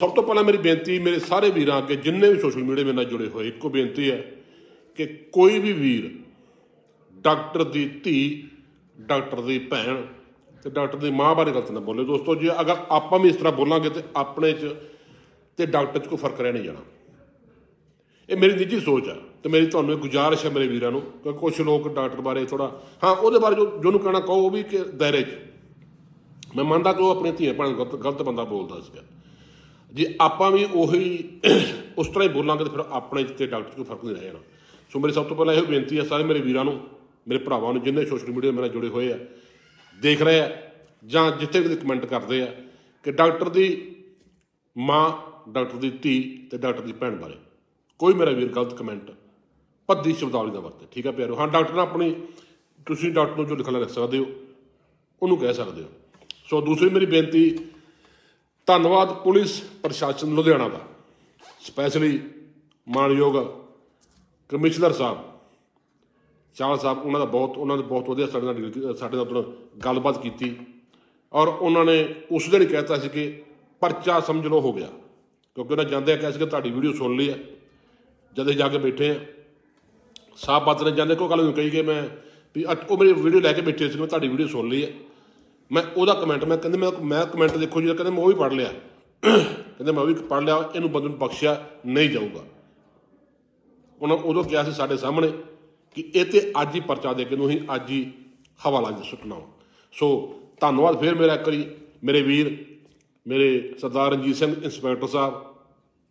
ਸਭ ਤੋਂ ਪਹਿਲਾਂ ਮੇਰੀ ਬੇਨਤੀ ਮੇਰੇ ਸਾਰੇ ਵੀਰਾਂ ਅੱਗੇ ਜਿੰਨੇ ਵੀ ਸੋਸ਼ਲ ਮੀਡੀਆ ਮੇਰੇ ਨਾਲ ਜੁੜੇ ਹੋਏ, ਇੱਕੋ ਬੇਨਤੀ ਹੈ ਕਿ ਕੋਈ ਵੀ ਵੀਰ ਡਾਕਟਰ ਦੀ ਧੀ, ਡਾਕਟਰ ਦੀ ਭੈਣ ਤੇ ਡਾਕਟਰ ਦੀ ਮਾਂ ਬਾਰੇ ਗਲਤ ਨਾ ਬੋਲੇ। ਦੋਸਤੋ, ਜੇ ਅਗਰ ਆਪਾਂ ਵੀ ਇਸ ਤਰ੍ਹਾਂ ਬੋਲਾਂਗੇ ਤੇ ਆਪਣੇ 'ਚ ਤੇ ਡਾਕਟਰ 'ਚ ਕੋਈ ਫ਼ਰਕ ਰਹਿ ਨਹੀਂ ਜਾਣਾ। ਇਹ ਮੇਰੀ ਨਿੱਜੀ ਸੋਚ ਆ ਤੇ ਮੇਰੀ ਤੁਹਾਨੂੰ ਇਹ ਗੁਜ਼ਾਰਿਸ਼ ਹੈ ਮੇਰੇ ਵੀਰਾਂ ਨੂੰ ਕਿ ਕੁਝ ਲੋਕ ਡਾਕਟਰ ਬਾਰੇ ਥੋੜਾ ਹਾਂ, ਉਹਦੇ ਬਾਰੇ ਜੋ ਜਿਹਨੂੰ ਕਹਿਣਾ ਕਹੋ ਉਹ ਵੀ ਕਿ ਦਾਇਰੇ 'ਚ। ਮੈਂ ਮੰਨਦਾ ਕਿ ਉਹ ਆਪਣੀ ਧੀਆਂ ਭੈਣਾਂ ਗਲਤ ਗਲਤ ਬੰਦਾ ਬੋਲਦਾ ਸੀਗਾ। ਜੇ ਆਪਾਂ ਵੀ ਉਹੀ ਉਸ ਤਰ੍ਹਾਂ ਹੀ ਬੋਲਾਂਗੇ ਤਾਂ ਫਿਰ ਆਪਣੇ 'ਚ ਤੇ ਡਾਕਟਰ 'ਚ ਕੋਈ ਫ਼ਰਕ ਨਹੀਂ ਰਹਿ ਜਾਣਾ। ਸੋ ਮੇਰੀ ਸਭ ਤੋਂ ਪਹਿਲਾਂ ਇਹ ਬੇਨਤੀ ਹੈ ਸਾਰੇ ਮੇਰੇ ਵੀਰਾਂ ਨੂੰ, ਮੇਰੇ ਭਰਾਵਾਂ ਨੂੰ, ਜਿੰਨੇ ਸੋਸ਼ਲ ਮੀਡੀਆ ਮੇਰੇ ਨਾਲ ਜੁੜੇ ਹੋਏ ਆ, ਦੇਖ ਰਹੇ ਆ ਜਾਂ ਜਿੱਥੇ ਵੀ ਕਮੈਂਟ ਕਰਦੇ ਆ ਕਿ ਡਾਕਟਰ ਦੀ ਮਾਂ, ਡਾਕਟਰ ਦੀ ਧੀ ਤੇ ਡਾਕਟਰ ਦੀ ਭੈਣ ਬਾਰੇ ਕੋਈ ਮੇਰਾ ਵੀਰ ਗਲਤ ਕਮੈਂਟ ਭੱਦੀ ਸ਼ਬਦਾਵਲੀ ਦਾ ਵਰਤੇ। ਠੀਕ ਆ ਪਿਆਰੋ? ਹਾਂ, ਡਾਕਟਰ ਨਾਲ ਆਪਣੀ ਤੁਸੀਂ ਡਾਕਟਰ ਨੂੰ ਜੋ ਲਿਖਣਾ ਲਿਖ ਸਕਦੇ ਹੋ, ਉਹਨੂੰ ਕਹਿ ਸਕਦੇ ਹੋ। ਸੋ ਦੂਸਰੀ ਮੇਰੀ ਬੇਨਤੀ ਧੰਨਵਾਦ ਪੁਲਿਸ ਪ੍ਰਸ਼ਾਸਨ ਲੁਧਿਆਣਾ ਦਾ। ਸਪੈਸ਼ਲੀ ਮਾਨਯੋਗ ਕਮਿਸ਼ਨਰ ਸਾਹਿਬ। ਚਾਵਲ ਸਾਹਿਬ, ਉਹਨਾਂ ਦਾ ਬਹੁਤ, ਉਹਨਾਂ ਨੇ ਬਹੁਤ ਵਧੀਆ ਸਾਡੇ ਨਾਲ ਸਾਡੇ ਨਾਲ ਉੱਧਰ ਗੱਲਬਾਤ ਕੀਤੀ। ਔਰ ਉਹਨਾਂ ਨੇ ਉਸ ਦਿਨ ਹੀ ਕਹਿਤਾ ਸੀ ਕਿ ਪਰਚਾ ਸਮਝ ਲਓ ਹੋ ਗਿਆ। ਕਿਉਂਕਿ ਉਹਨਾਂ ਜਾਂਦੇ ਆ, ਕਿਹਾ ਸੀ ਕਿ ਤੁਹਾਡੀ ਵੀਡੀਓ ਸੁਣ ਲਈ ਹੈ ਜਦੋਂ ਅਸੀਂ ਜਾ ਕੇ ਬੈਠੇ ਆ ਸਾਹ ਬਾਤ ਨੇ ਜਾਂਦੇ, ਕੋਈ ਗੱਲ ਨਹੀਂ ਕਹੀ ਕਿ ਮੈਂ ਵੀ ਅੱਜ ਉਹ ਮੇਰੀ ਵੀਡੀਓ ਲੈ ਕੇ ਬੈਠੇ ਸੀ ਮੈਂ ਤੁਹਾਡੀ ਵੀਡੀਓ ਸੁਣ ਲਈ ਹੈ ਮੈਂ ਉਹਦਾ ਕਮੈਂਟ ਮੈਂ ਕਹਿੰਦੇ ਮੈਂ ਮੈਂ ਕਮੈਂਟ ਦੇਖੋ ਜੀ, ਕਹਿੰਦੇ ਮੈਂ ਉਹ ਵੀ ਪੜ੍ਹ ਲਿਆ। ਕਹਿੰਦੇ ਮੈਂ ਉਹ ਵੀ ਪੜ੍ਹ ਲਿਆ, ਇਹਨੂੰ ਬੰਦੇ ਨੂੰ ਬਖਸ਼ਿਆ ਨਹੀਂ ਜਾਊਗਾ। ਉਹਨਾਂ ਉਦੋਂ ਕਿਹਾ ਸੀ ਸਾਡੇ ਸਾਹਮਣੇ ਕਿ ਇਹ ਤੇ ਅੱਜ ਹੀ ਪਰਚਾ ਦੇ ਕੇ ਨੂੰ ਅਸੀਂ ਅੱਜ ਹੀ ਹਵਾ ਲਾ ਕੇ ਸੁੱਟਣਾ ਵਾ। ਸੋ ਧੰਨਵਾਦ ਫਿਰ ਮੇਰਾ ਕਰੀ ਮੇਰੇ ਵੀਰ, ਮੇਰੇ ਸਰਦਾਰ ਰਣਜੀਤ ਸਿੰਘ ਇੰਸਪੈਕਟਰ ਸਾਹਿਬ,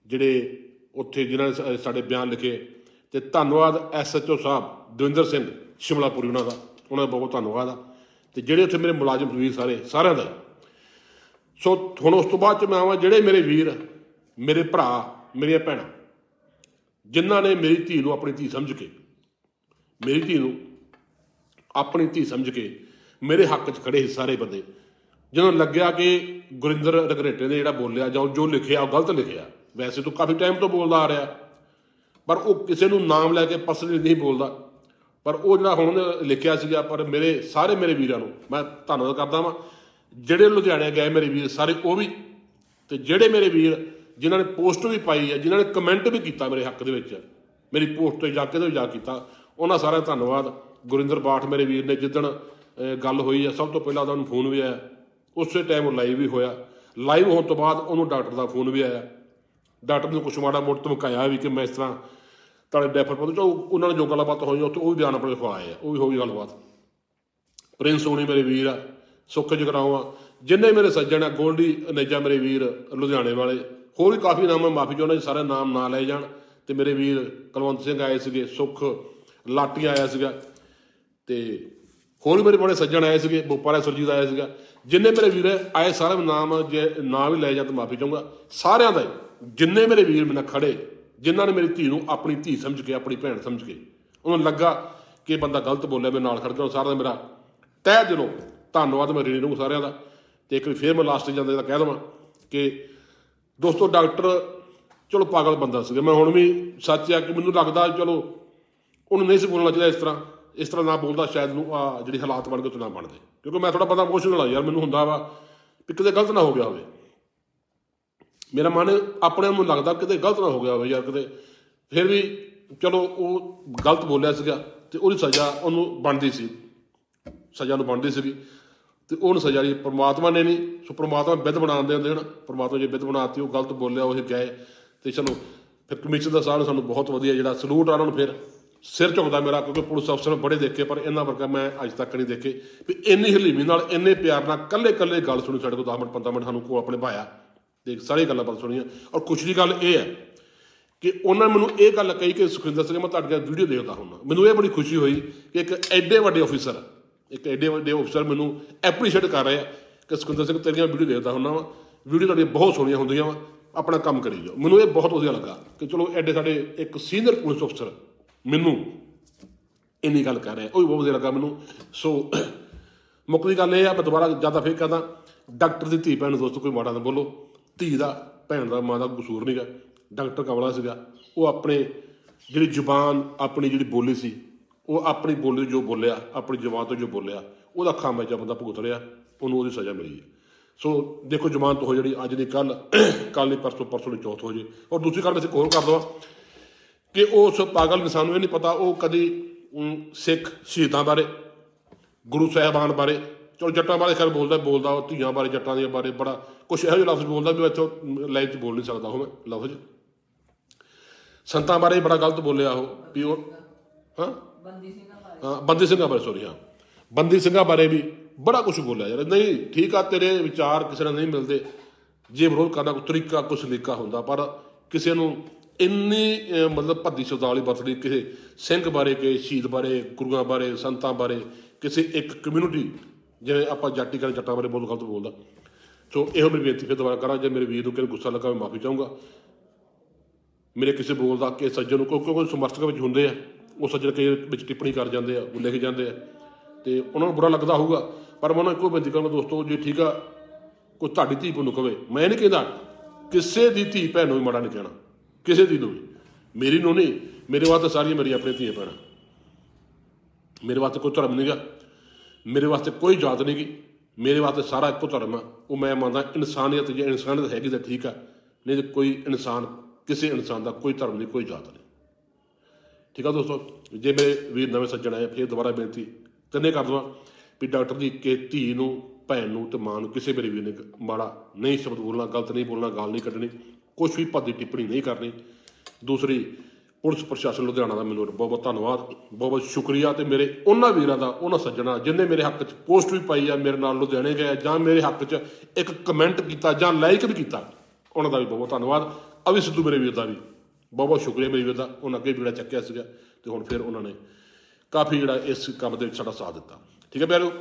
ਜਿਹੜੇ ਉੱਥੇ ਜਿਨ੍ਹਾਂ ਨੇ ਸਾਡੇ ਬਿਆਨ ਲਿਖੇ। ਤੇ ਧੰਨਵਾਦ ਐਸਐਚਓ ਸਾਹਿਬ, ਦਵਿੰਦਰ ਸਿੰਘ, ਸ਼ਿਮਲਾਪੁਰੀ ਉਹਨਾਂ ਦਾ। ਉਹਨਾਂ ਦਾ ਬਹੁਤ ਧੰਨਵਾਦ ਆ। ਤੇ ਜਿਹੜੇ ਉੱਥੇ ਮੇਰੇ ਮੁਲਾਜ਼ਮ ਵੀਰ ਸਾਰੇ, ਸਾਰਿਆਂ ਦਾ ਸੋ ਹੁਣ ਉਸ ਤੋਂ ਬਾਅਦ ਚ ਮੈਂ ਆਵਾਂ, ਜਿਹੜੇ ਮੇਰੇ ਵੀਰ, ਮੇਰੇ ਭਰਾ, ਮੇਰੀਆਂ ਭੈਣਾਂ, ਜਿਨ੍ਹਾਂ ਨੇ ਮੇਰੀ ਧੀ ਨੂੰ ਆਪਣੀ ਧੀ ਸਮਝ ਕੇ, ਮੇਰੀ ਧੀ ਨੂੰ ਆਪਣੀ ਧੀ ਸਮਝ ਕੇ ਮੇਰੇ ਹੱਕ 'ਚ ਖੜੇ ਸੀ ਸਾਰੇ ਬੰਦੇ ਜਦੋਂ ਲੱਗਿਆ ਕਿ ਗੁਰਿੰਦਰ ਰਗਰੇਟੇ ਨੇ ਜਿਹੜਾ ਬੋਲਿਆ ਜਾਂ ਜੋ ਲਿਖਿਆ, ਉਹ ਗਲਤ ਲਿਖਿਆ। ਵੈਸੇ ਤਾਂ ਕਾਫੀ ਟਾਈਮ ਤੋਂ ਬੋਲਦਾ ਆ ਰਿਹਾ, ਪਰ ਉਹ ਕਿਸੇ ਨੂੰ ਨਾਮ ਲੈ ਕੇ ਪਰਸਨਲੀ ਨਹੀਂ ਬੋਲਦਾ। ਪਰ ਉਹ ਜਿਹੜਾ ਹੁਣ ਲਿਖਿਆ ਸੀਗਾ, ਪਰ ਮੇਰੇ, ਸਾਰੇ ਮੇਰੇ ਵੀਰਾਂ ਨੂੰ ਮੈਂ ਧੰਨਵਾਦ ਕਰਦਾ ਵਾਂ। ਜਿਹੜੇ ਲੁਧਿਆਣੇ ਗਏ ਮੇਰੇ ਵੀਰ, ਸਾਰੇ ਉਹ ਵੀ, ਤੇ ਜਿਹੜੇ ਮੇਰੇ ਵੀਰ ਜਿਨ੍ਹਾਂ ਨੇ ਪੋਸਟ ਵੀ ਪਾਈ ਹੈ ਜਿਨ੍ਹਾਂ ਨੇ ਕਮੈਂਟ ਵੀ ਕੀਤਾ ਮੇਰੇ ਹੱਕ ਦੇ ਵਿੱਚ, ਮੇਰੀ ਪੋਸਟ ਤੇ ਜਾ ਕੇ ਤੇ ਜਾ ਕੀਤਾ, ਉਹਨਾਂ ਸਾਰਿਆਂ ਦਾ ਧੰਨਵਾਦ। ਗੁਰਿੰਦਰ ਬਾਠ ਮੇਰੇ ਵੀਰ ਨੇ ਜਿੱਦਣ ਗੱਲ ਹੋਈ ਹੈ ਸਭ ਤੋਂ ਪਹਿਲਾਂ ਉਹਦਾ ਨੂੰ ਫੋਨ ਵੀ ਆਇਆ। ਉਸੇ ਟਾਈਮ ਉਹ ਲਾਈਵ ਵੀ ਹੋਇਆ। ਲਾਈਵ ਹੋਣ ਤੋਂ ਬਾਅਦ ਉਹਨੂੰ ਡਾਕਟਰ ਦਾ ਫੋਨ ਵੀ ਆਇਆ। ਡਾਕਟਰ ਨੇ ਕੁਛ ਮਾੜਾ ਮੋੜ ਧਮਕਾਇਆ ਵੀ ਕਿ ਮੈਂ ਇਸ ਤਰ੍ਹਾਂ ਤੁਹਾਡੇ ਡੈਫਰ ਪਹੁੰਚ ਉਹਨਾਂ ਨੇ ਜੋ ਗੱਲਬਾਤ ਹੋਈ, ਉੱਥੇ ਉਹ ਵੀ ਬਿਆਨ ਆਪਣੇ ਖਵਾਏ ਆ, ਉਹ ਵੀ ਹੋਈ ਗੱਲਬਾਤ। ਪ੍ਰਿੰਸ ਹੋਣੀ ਮੇਰੇ ਵੀਰ ਆ, ਸੁੱਖ ਜਗਰਾਵਾਂ ਜਿੰਨੇ ਮੇਰੇ ਸੱਜਣ ਆ, ਗੋਲਡੀ ਅਨੇਜਾ ਮੇਰੇ ਵੀਰ, ਲੁਧਿਆਣੇ ਵਾਲੇ, ਹੋਰ ਵੀ ਕਾਫੀ ਨਾਮ ਮੈਂ ਮਾਫੀ ਚਾਹੁੰਦਾ ਜੀ, ਸਾਰੇ ਨਾਮ ਨਾ ਲਏ ਜਾਣ। ਤੇ ਮੇਰੇ ਵੀਰ ਕੁਲਵੰਤ ਸਿੰਘ ਆਏ ਸੀਗੇ, ਸੁੱਖ ਲਾਟੀ ਆਇਆ ਸੀਗਾ। ਤੇ ਹੋਰ ਵੀ ਮੇਰੇ ਬੜੇ ਸੱਜਣ ਆਏ ਸੀਗੇ, ਬੋਪਾਲਾ ਸੁਰਜੀਤ ਆਇਆ ਸੀਗਾ। ਜਿੰਨੇ ਮੇਰੇ ਵੀਰ ਆਏ, ਸਾਰੇ ਨਾਮ ਜੇ ਨਾ ਵੀ ਲੈ ਜਾਂ ਤਾਂ ਮਾਫੀ ਚਾਹੂੰਗਾ। ਸਾਰਿਆਂ ਦਾ ਜਿੰਨੇ ਮੇਰੇ ਵੀਰ ਮੇਰੇ ਨਾਲ ਖੜੇ ਜਿਨ੍ਹਾਂ ਨੇ ਮੇਰੀ ਧੀ ਨੂੰ ਆਪਣੀ ਧੀ ਸਮਝ ਕੇ, ਆਪਣੀ ਭੈਣ ਸਮਝ ਕੇ, ਉਹਨਾਂ ਨੂੰ ਲੱਗਾ ਕਿ ਇਹ ਬੰਦਾ ਗਲਤ ਬੋਲਿਆ, ਮੇਰੇ ਨਾਲ ਖੜ ਗਿਆ ਸਾਰਿਆਂ ਦਾ ਮੇਰਾ ਤਹਿ ਦਿਲੋਂ ਧੰਨਵਾਦ ਮੈਂ ਰੇਣੀ ਨੂੰ ਸਾਰਿਆਂ ਦਾ। ਤੇ ਇੱਕ ਵਾਰੀ ਫੇਰ ਮੈਂ ਲਾਸਟ ਜਾਂਦੇ ਦਾ ਕਹਿ ਦਵਾਂ ਕਿ ਦੋਸਤੋ, ਡਾਕਟਰ ਚਲੋ ਪਾਗਲ ਬੰਦਾ ਸੀਗਾ। ਮੈਂ ਹੁਣ ਵੀ ਸੱਚ ਆ ਕਿ ਮੈਨੂੰ ਲੱਗਦਾ ਚਲੋ ਉਹਨੂੰ ਨਹੀਂ ਸੀ ਬੋਲਣਾ ਚਾਹੀਦਾ ਇਸ ਤਰ੍ਹਾਂ ਇਸ ਤਰ੍ਹਾਂ ਨਾ ਬੋਲਦਾ, ਸ਼ਾਇਦ ਨੂੰ ਆ ਜਿਹੜੀ ਹਾਲਾਤ ਬਣ ਗਏ ਤੇ ਨਾ ਬਣਦੇ। ਕਿਉਂਕਿ ਮੈਂ ਥੋੜਾ ਬੰਦਾ ਇਮੋਸ਼ਨਲ ਆ ਯਾਰ ਮੈਨੂੰ ਹੁੰਦਾ ਵਾ ਵੀ ਕਿਤੇ ਗਲਤ ਨਾ ਹੋ ਗਿਆ ਹੋਵੇ। ਮੇਰਾ ਮਨ ਆਪਣੇ ਨੂੰ ਲੱਗਦਾ ਕਿਤੇ ਗਲਤ ਨਾ ਹੋ ਗਿਆ ਹੋਵੇ ਯਾਰ ਕਿਤੇ। ਫਿਰ ਵੀ ਚਲੋ ਉਹ ਗਲਤ ਬੋਲਿਆ ਸੀਗਾ ਤੇ ਉਹਦੀ ਸਜ਼ਾ ਉਹਨੂੰ ਬਣਦੀ ਸੀ। ਸਜ਼ਾ ਨੂੰ ਬਣਦੀ ਸੀਗੀ। ਤੇ ਉਹਨੂੰ ਸਜ਼ਾ ਦੀ ਪ੍ਰਮਾਤਮਾ ਨੇ ਨਹੀਂ, ਸੋ ਪ੍ਰਮਾਤਮਾ ਵਿਧ ਬਣਾਉਂਦੇ ਹੁੰਦੇ ਹਨ ਪ੍ਰਮਾਤਮਾ ਜੇ ਵਿਧ ਬਣਾਤੀ, ਉਹ ਗਲਤ ਬੋਲਿਆ, ਉਹ ਗਏ। ਤੇ ਚਲੋ, ਫਿਰ ਕਮਿਸ਼ਨ ਦਾ ਸਾਹਿਬ ਸਾਨੂੰ ਬਹੁਤ ਵਧੀਆ ਜਿਹੜਾ ਸਲੂਟ ਆ ਉਹਨਾਂ ਨੂੰ ਫਿਰ ਸਿਰ ਝੁਕਦਾ ਮੇਰਾ, ਕਿਉਂਕਿ ਪੁਲਿਸ ਅਫਸਰ ਬੜੇ ਦੇਖੇ, ਪਰ ਇਹਨਾਂ ਵਰਗਾ ਮੈਂ ਅੱਜ ਤੱਕ ਨਹੀਂ ਦੇਖੇ। ਵੀ ਇੰਨੀ ਹਲੀਮੀ ਨਾਲ, ਇੰਨੇ ਪਿਆਰ ਨਾਲ ਕੱਲੇ ਕੱਲੇ ਗੱਲ ਸੁਣੀ ਸਾਡੇ ਕੋਲ 10 ਮਿੰਟ 15 ਮਿੰਟ ਸਾਨੂੰ ਕੋਲ ਆਪਣੇ ਭਾਇਆ। ਤੇ ਸਾਰੀ ਗੱਲਾਂ ਬਾਤ ਸੁਣੀਆਂ। ਔਰ ਖੁਸ਼ੀ ਦੀ ਗੱਲ ਇਹ ਹੈ ਕਿ ਉਹਨਾਂ ਨੇ ਮੈਨੂੰ ਇਹ ਗੱਲ ਕਹੀ ਕਿ ਸੁਖਿੰਦਰ ਸਿੰਘ, ਮੈਂ ਤੁਹਾਡੇ ਵੀਡੀਓ ਦੇਖਦਾ ਹੁੰਦਾ। ਮੈਨੂੰ ਇਹ ਬੜੀ ਖੁਸ਼ੀ ਹੋਈ ਕਿ ਇੱਕ ਐਡੇ ਵੱਡੇ ਅਫੀਸਰ ਇੱਕ ਐਡੇ ਵੱਡੇ ਅਫਸਰ ਮੈਨੂੰ ਐਪਰੀਸ਼ੀਏਟ ਕਰ ਰਹੇ ਆ ਕਿ ਸੁਖਿੰਦਰ ਸਿੰਘ, ਤੇਰੀਆਂ ਵੀਡੀਓ ਦੇਖਦਾ ਹੁੰਦਾ ਵਾ। ਵੀਡੀਓ ਤੁਹਾਡੀਆਂ ਬਹੁਤ ਸੋਹਣੀਆਂ ਹੁੰਦੀਆਂ ਵਾ। ਆਪਣਾ ਕੰਮ ਕਰੀ ਜਾਓ। ਮੈਨੂੰ ਇਹ ਬਹੁਤ ਵਧੀਆ ਲੱਗਾ ਕਿ ਚਲੋ ਐਡੇ ਸਾਡੇ ਇੱਕ ਸੀਨੀਅਰ ਪੁਲਿਸ ਅਫਸਰ ਮੈਨੂੰ ਇੰਨੀ ਗੱਲ ਕਰ ਰਿਹਾ। ਉਹ ਵੀ ਬਹੁਤ ਵਧੀਆ ਲੱਗਾ ਮੈਨੂੰ। ਸੋ ਮੁੱਕਦੀ ਗੱਲ ਇਹ ਆ, ਮੈਂ ਦੁਬਾਰਾ ਜ਼ਿਆਦਾ ਫੇਰ ਕਹਦਾ ਡਾਕਟਰ ਦੀ ਧੀ ਭੈਣ ਨੂੰ ਦੋਸਤੋ, ਕੋਈ ਮਾੜਾ ਨਾ ਬੋਲੋ। ਧੀ ਦਾ, ਭੈਣ ਦਾ, ਮਾਂ ਦਾ ਕਸੂਰ ਨਹੀਂਗਾ ਡਾਕਟਰ ਕਮਲਾ ਸੀਗਾ। ਉਹ ਆਪਣੇ ਜਿਹੜੀ ਜ਼ੁਬਾਨ, ਆਪਣੀ ਜਿਹੜੀ ਬੋਲੀ ਸੀ, ਉਹ ਆਪਣੀ ਬੋਲੀ ਜੋ ਬੋਲਿਆ, ਆਪਣੀ ਜ਼ੁਬਾਨ ਤੋਂ ਜੋ ਬੋਲਿਆ, ਉਹਦਾ ਖਾਮਿਆਜਾ ਬੰਦਾ ਭੁਗਤ ਰਿਹਾ, ਉਹਨੂੰ ਉਹਦੀ ਸਜ਼ਾ ਮਿਲੀ ਹੈ। ਸੋ ਦੇਖੋ ਜ਼ਮਾਨਤ ਹੋ ਜਿਹੜੀ ਅੱਜ ਦੀ ਕੱਲ ਕੱਲ ਨਹੀਂ, ਪਰਸੋਂ ਪਰਸੋਂ ਦੀ ਚੌਥ ਹੋ ਜੇ। ਔਰ ਦੂਸਰੀ ਗੱਲ ਮੈਂ ਇੱਕ ਹੋਰ ਕਰ ਦਵਾਂ ਕਿ ਉਸ ਪਾਗਲ ਇਨਸਾਨ ਨੂੰ ਇਹ ਨਹੀਂ ਪਤਾ, ਉਹ ਕਦੀ ਸਿੱਖ ਸ਼ਹੀਦਾਂ ਬਾਰੇ, ਗੁਰੂ ਸਾਹਿਬਾਨ ਬਾਰੇ ਚਲੋ ਜੱਟਾਂ ਬਾਰੇ ਖੈਰ ਬੋਲਦਾ ਬੋਲਦਾ ਉਹ ਧੀਆਂ ਬਾਰੇ ਜੱਟਾਂ ਦੇ ਬਾਰੇ ਬੜਾ ਕੁਛ ਇਹੋ ਜਿਹੇ ਲਫ਼ਜ਼ ਬੋਲਦਾ ਵੀ ਉਹ ਇੱਥੋਂ ਲਾਈਵ 'ਚ ਬੋਲ ਨਹੀਂ ਸਕਦਾ ਉਹ ਮੈਂ ਲਫ਼ਜ਼। ਸੰਤਾਂ ਬਾਰੇ ਬੜਾ ਗਲਤ ਬੋਲਿਆ ਉਹ ਵੀ ਉਹ ਹਾਂ? ਬੰਦੀ ਸਿੰਘਾਂ ਬਾਰੇ। ਹਾਂ ਬੰਦੀ ਸਿੰਘਾਂ ਬਾਰੇ ਸੋਰੀ ਹਾਂ। ਬੰਦੀ ਸਿੰਘਾਂ ਬਾਰੇ ਵੀ ਬੜਾ ਕੁਝ ਬੋਲਿਆ ਯਾਰ। ਨਹੀਂ ਠੀਕ ਆ ਤੇਰੇ ਵਿਚਾਰ ਕਿਸੇ ਨਾਲ ਨਹੀਂ ਮਿਲਦੇ। ਜੇ ਵਿਰੋਧ ਕਰਨਾ ਕੋਈ ਤਰੀਕਾ ਕੋਈ ਸਲੀਕਾ ਹੁੰਦਾ ਪਰ ਕਿਸੇ ਨੂੰ ਇੰਨੀ ਮਤਲਬ ਭੱਦੀ ਸ਼ਬਦਾਵਲੀ ਵਰਤਣੀ ਕਿਸੇ ਸਿੰਘ ਬਾਰੇ ਕਿ ਸ਼ਹੀਦ ਬਾਰੇ ਗੁਰੂਆਂ ਬਾਰੇ ਸੰਤਾਂ ਬਾਰੇ ਕਿਸੇ ਇੱਕ ਕਮਿਊਨਿਟੀ ਜਿਵੇਂ ਆਪਾਂ ਜਾਤੀ ਕਰਨ ਜੱਟਾਂ ਬਾਰੇ ਬਹੁਤ ਗਲਤ ਬੋਲਦਾ। ਸੋ ਇਹੋ ਮੇਰੀ ਬੇਨਤੀ, ਫਿਰ ਦੁਬਾਰਾ ਕਰਾਂ, ਜੇ ਮੇਰੇ ਵੀਰ ਨੂੰ ਕਿਸੇ ਗੁੱਸਾ ਲੱਗਾ, ਮੈਂ ਮਾਫੀ ਚਾਹੂੰਗਾ। ਮੇਰੇ ਕਿਸੇ ਬੋਲ ਦਾ ਕਿ ਸੱਜਣ ਨੂੰ ਕਿਉਂਕਿ ਕੋਈ ਸਮਰਥਕ ਵਿੱਚ ਹੁੰਦੇ ਆ, ਉਹ ਸੱਜਣ ਕਈ ਵਿੱਚ ਟਿੱਪਣੀ ਕਰ ਜਾਂਦੇ ਆ, ਉਹ ਲਿਖ ਜਾਂਦੇ ਆ। ਤੇ ਉਹਨਾਂ ਨੂੰ ਬੁਰਾ ਲੱਗਦਾ ਹੋਊਗਾ, ਪਰ ਮੈਂ ਉਹਨਾਂ ਨੂੰ ਇੱਕੋ ਬੇਨਤੀ ਕਰਾਂਗਾ, ਦੋਸਤੋ, ਜੇ ਠੀਕ ਆ, ਕੋਈ ਤੁਹਾਡੀ ਧੀ ਨੂੰ ਕਵੇ ਮੈਂ ਨਹੀਂ ਕਹਿੰਦਾ ਕਿਸੇ ਦੀ ਧੀ ਭੈਣ ਨੂੰ ਵੀ ਮਾੜਾ ਨਹੀਂ ਕਹਿਣਾ, ਕਿਸੇ ਦੀ ਨੂੰ ਵੀ। ਮੇਰੀ ਨੂੰ ਨਹੀਂ, ਮੇਰੇ ਵਾਸਤੇ ਸਾਰੀਆਂ ਮੇਰੀਆਂ ਆਪਣੀਆਂ ਧੀਆਂ ਭੈਣਾਂ। ਮੇਰੇ ਵਾਸਤੇ ਕੋਈ ਧਰਮ ਨਹੀਂਗਾ ਮੇਰੇ ਵਾਸਤੇ ਕੋਈ ਜਾਤ ਨਹੀਂਗੀ ਮੇਰੇ ਵਾਸਤੇ ਸਾਰਾ ਇੱਕੋ ਧਰਮ ਆ। ਉਹ ਮੈਂ ਮੰਨਦਾ ਇਨਸਾਨੀਅਤ ਜੇ ਇਨਸਾਨੀਅਤ ਹੈਗੀ ਤਾਂ ਠੀਕ ਆ। ਨਹੀਂ ਤੇ ਕੋਈ ਇਨਸਾਨ, ਕਿਸੇ ਇਨਸਾਨ ਦਾ ਕੋਈ ਧਰਮ ਨਹੀਂ, ਕੋਈ ਜਾਤ ਨਹੀਂ। ਠੀਕ ਆ ਦੋਸਤੋ, ਜੇ ਮੇਰੇ ਵੀਰ ਨਵੇਂ ਸੱਜਣ ਆਏ ਫਿਰ ਦੁਬਾਰਾ ਬੇਨਤੀ ਤਿੰਨੇ ਕਰ ਦਵਾਂ ਵੀ ਡਾਕਟਰ ਦੀ ਕਿ ਧੀ ਨੂੰ, ਭੈਣ ਨੂੰ ਤੇ ਮਾਂ ਨੂੰ ਕਿਸੇ ਮੇਰੇ ਵੀਰ ਨੇ ਮਾੜਾ ਨਹੀਂ ਸ਼ਬਦ ਬੋਲਣਾ, ਗਲਤ ਨਹੀਂ ਬੋਲਣਾ, ਗਾਲ ਨਹੀਂ ਕੱਢਣੀ, ਕੁਛ ਵੀ ਭੱਦੀ ਟਿੱਪਣੀ ਨਹੀਂ ਕਰਨੀ। ਦੂਸਰੀ ਪੁਲਿਸ ਪ੍ਰਸ਼ਾਸਨ ਲੁਧਿਆਣਾ ਦਾ ਮੈਨੂੰ ਬਹੁਤ ਬਹੁਤ ਧੰਨਵਾਦ, ਬਹੁਤ ਬਹੁਤ ਸ਼ੁਕਰੀਆ ਤੇ ਮੇਰੇ ਉਹਨਾਂ ਵੀਰਾਂ ਦਾ, ਉਹਨਾਂ ਸੱਜਣਾ ਜਿਨ੍ਹਾਂ ਮੇਰੇ ਹੱਕ 'ਚ ਪੋਸਟ ਵੀ ਪਾਈ ਆ, ਮੇਰੇ ਨਾਲ ਲੁਧਿਆਣੇ ਗਏ ਜਾਂ ਮੇਰੇ ਹੱਕ 'ਚ ਇੱਕ ਕਮੈਂਟ ਕੀਤਾ ਜਾਂ ਲਾਈਕ ਵੀ ਕੀਤਾ, ਉਹਨਾਂ ਦਾ ਵੀ ਬਹੁਤ ਬਹੁਤ ਧੰਨਵਾਦ। ਅਵੀ ਸਿੱਧੂ ਮੇਰੇ ਵੀਰ ਦਾ ਵੀ, ਬਹੁਤ ਬਹੁਤ ਸ਼ੁਕਰੀਆ ਮੇਰੇ ਵੀਰ ਦਾ, ਉਹਨਾਂ ਅੱਗੇ ਵੀ ਚੱਕਿਆ ਸੀਗਾ ਤੇ ਹੁਣ ਫਿਰ ਉਹਨਾਂ ਨੇ ਕਾਫੀ ਜਿਹੜਾ ਇਸ ਕੰਮ ਦੇ ਵਿੱਚ ਸਾਡਾ ਸਾਥ ਦਿੱਤਾ। ਠੀਕ ਹੈ ਪਿਆਰੋ?